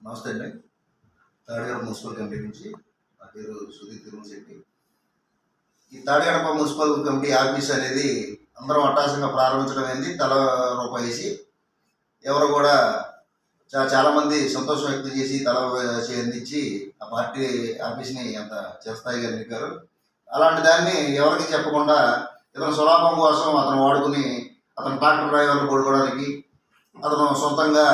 నమస్తే అండి. Tadigadapa municipal committee నుంచి నా పేరు సుధీర్ తిరుమల శెట్టి. ఈ తాడిగడప మున్సిపల్ కమిటీ ఆఫీస్ అనేది అందరం అట్టాసంగా ప్రారంభించడం అయింది తల రూపాయి వేసి ఎవరు కూడా చా చాలామంది సంతోషం వ్యక్తం చేసి తల అందించి ఆ పార్టీ ఆఫీస్ని అంత చేస్తాయిగా నిలిపారు అలాంటి దాన్ని ఎవరికి చెప్పకుండా ఇతను సులాభం కోసం అతను వాడుకుని అతను ట్రాక్టర్ డ్రైవర్లు పడుకోవడానికి అతను సొంతంగా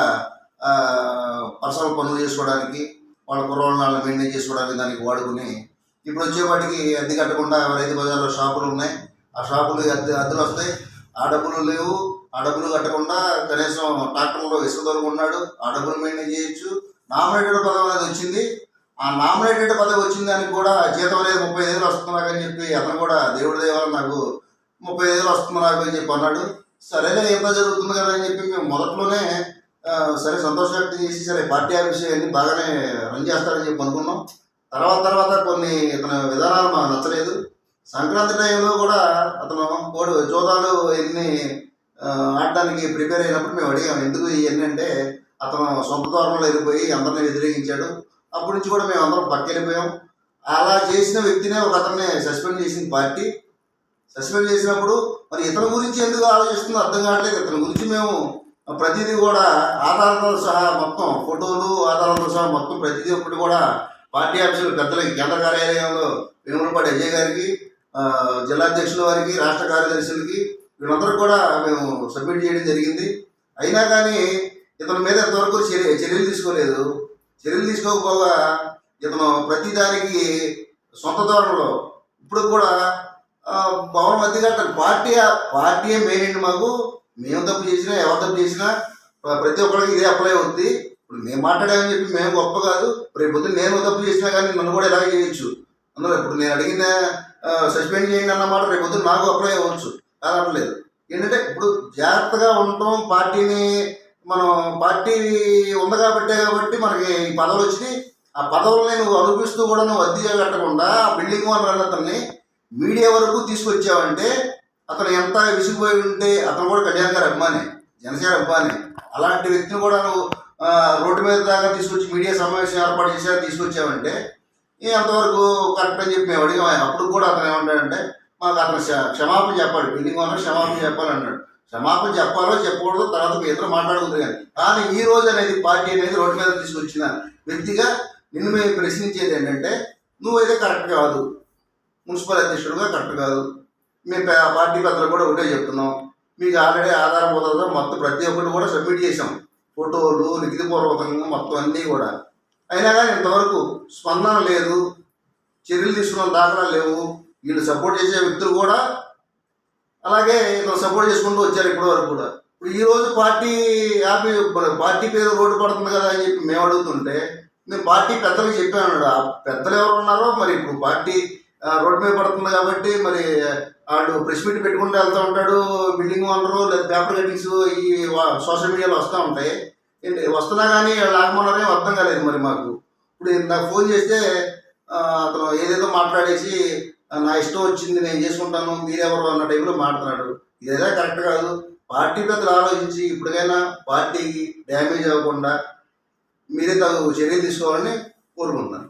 పర్సనల్ పనులు చేసుకోవడానికి వాళ్ళ కుర్రోళ్ళని మెయింటైన్ చేసుకోవడానికి దానికి వాడుకుని ఇప్పుడు వచ్చేపాటికి అద్దె కట్టకుండా రైతు బజార్లో షాపులు ఉన్నాయి. ఆ షాపులు అద్దె అద్దెలు వస్తాయి. ఆ డబ్బులు లేవు. ఆ డబ్బులు కట్టకుండా కనీసం ట్రాక్టర్లో ఇసుక దొరుకున్నాడు ఆ డబ్బులు మెయింటైన్ చేయొచ్చు. నామినేటెడ్ పదవి అనేది వచ్చింది. ఆ నామినేటెడ్ పదవి వచ్చింది దానికి కూడా జీతం అనేది ముప్పై ఐదు వస్తుంది నాకు అని చెప్పి అతను కూడా దేవుడి దేవాల నాకు ముప్పై ఐదు వస్తుంది నాకు అని చెప్పి అన్నాడు. సరేలే ఏదో జరుగుతుంది కదా అని చెప్పి మేము మొదట్లోనే సరే సంతోష వ్యక్తం చేసి సరే పార్టీ ఆఫీస్ అన్ని బాగానే రన్ చేస్తారని చెప్పి అనుకున్నాం. తర్వాత తర్వాత కొన్ని ఇతని విధానాలు మాకు నచ్చలేదు. సంక్రాంతి టైంలో కూడా అతను కోడు జోదాలు ఎన్ని ఆడడానికి ప్రిపేర్ అయినప్పుడు మేము అడిగాం ఎందుకు ఇవన్నీ అంటే అతను సొంత ద్వారంలో వెళ్ళిపోయి అందరిని వ్యతిరేకించాడు. అప్పటి నుంచి కూడా మేము అందరం పక్కెళ్ళిపోయాం అలా చేసిన వ్యక్తినే ఒక అతన్ని సస్పెండ్ చేసింది పార్టీ. సస్పెండ్ చేసినప్పుడు మరి ఇతని గురించి ఎందుకు ఆలోచిస్తుందో అర్థం కావట్లేదు. ఇతని గురించి మేము ప్రతిదీ కూడా ఆధారంతో సహా మొత్తం ఫోటోలు ఆధారంతో సహా మొత్తం ప్రతిదీ ఒకటి కూడా పార్టీ ఆఫీసులు పెద్దలకి కేంద్ర కార్యాలయంలో వేములపాటి అజయ్ గారికి జిల్లా అధ్యక్షుల వారికి రాష్ట్ర కార్యదర్శులకి వీళ్ళందరూ కూడా మేము సబ్మిట్ చేయడం జరిగింది. అయినా కానీ ఇతని మీద ఇంతవరకు చర్య చర్యలు తీసుకోలేదు. చర్యలు తీసుకోకపోగా ఇతను ప్రతి దానికి సొంత ధోరణిలో ఇప్పుడు కూడా భవనం మధ్య పార్టీ పార్టీయే మెయిన్ అండి మాకు. మేము తప్పు చేసినా ఎవరు తప్పు చేసినా ప్రతి ఒక్కరికి ఇదే అప్లై అవుద్ది. ఇప్పుడు మేము మాట్లాడామని చెప్పి మేము గొప్ప కాదు. రేపు పొద్దున్న నేను తప్పు చేసినా కానీ నన్ను కూడా ఇలాగే చేయొచ్చు. అందులో ఇప్పుడు నేను అడిగిన సస్పెండ్ చేయండి అన్నమాట రేపు పొద్దున్న నాకు అప్లై అవ్వచ్చు. కాదనలేదు ఏంటంటే ఇప్పుడు జాగ్రత్తగా ఉండటం పార్టీని మనం పార్టీ ఉంది కాబట్టే కాబట్టి మనకి ఈ పదవులు వచ్చి ఆ పదవులని నువ్వు అనుభవిస్తూ కూడా నువ్వు అద్దెగా కట్టకుండా ఆ బిల్డింగ్ ఓనర్ అతన్ని మీడియా వరకు తీసుకొచ్చావంటే అతను ఎంత విసిగిపోయి ఉంటే అతను కూడా కళ్యాణ్ గారి అభిమాని జనసేన అభిమాని. అలాంటి వ్యక్తిని కూడా నువ్వు రోడ్డు మీద దాకా తీసుకొచ్చి మీడియా సమావేశం ఏర్పాటు చేసా తీసుకొచ్చావంటే ఎంతవరకు అంతవరకు కరెక్ట్ అని చెప్పి మేము అడిగాం. అప్పుడు కూడా అతను ఏమంటాడంటే మాకు అతను క్షమాపణ చెప్పాడు. బిల్డింగ్ ఓనర్ క్షమాపణ చెప్పాలన్నాడు క్షమాపణ చెప్పాలో చెప్పకూడదు తర్వాత మీ ఇద్దరు మాట్లాడుకుంది కానీ కానీ ఈ రోజు అనేది పార్టీ అనేది రోడ్డు మీద తీసుకొచ్చిన వ్యక్తిగా నిన్ను మేము ప్రశ్నించేది ఏంటంటే నువ్వైతే కరెక్ట్ కాదు. మున్సిపల్ అధ్యక్షుడుగా కరెక్ట్ కాదు. మేము పే- పార్టీ పెద్దలు కూడా ఒకటే చెప్తున్నాం. మీకు ఆల్రెడీ ఆధార పోతాతో మొత్తం ప్రతి ఒక్కటి కూడా సబ్మిట్ చేసాం ఫోటోలు లిఖితపూర్వకంగా మొత్తం అన్నీ కూడా. అయినా కానీ ఇంతవరకు స్పందన లేదు. చర్యలు తీసుకున్న దాఖలా లేవు. వీళ్ళు సపోర్ట్ చేసే వ్యక్తులు కూడా అలాగే ఇతను సపోర్ట్ చేసుకుంటూ వచ్చారు ఇప్పటి వరకు కూడా. ఇప్పుడు ఈ రోజు పార్టీ యాపీ పార్టీ పేరు రోడ్డు పడుతుంది కదా అని చెప్పి మేము అడుగుతుంటే మేము పార్టీ పెద్దలకు చెప్పాను ఆ పెద్దలు ఎవరు ఉన్నారో మరి ఇప్పుడు పార్టీ రోడ్డు మీద పడుతుంది కాబట్టి మరి వాడు ప్రెస్ మీట్ పెట్టుకుంటూ వెళ్తూ ఉంటాడు బిల్డింగ్ ఓనరు లేదా పేపర్ కటింగ్స్ ఈ సోషల్ మీడియాలో వస్తూ ఉంటాయి. వస్తున్నా కానీ వాళ్ళు అర్థం కాలేదు మరి మాకు. ఇప్పుడు నాకు ఫోన్ చేస్తే అతను ఏదేదో మాట్లాడేసి నా ఇష్టం వచ్చింది నేను చేసుకుంటాను మీరెవరు? అన్న టైంలో మాట్లాడు ఇదేదా కరెక్ట్ కాదు. పార్టీ పెద్దలు ఆలోచించి ఇప్పటికైనా పార్టీకి డ్యామేజ్ అవ్వకుండా మీరే తగు చర్యలు తీసుకోవాలని కోరుకుంటున్నాను.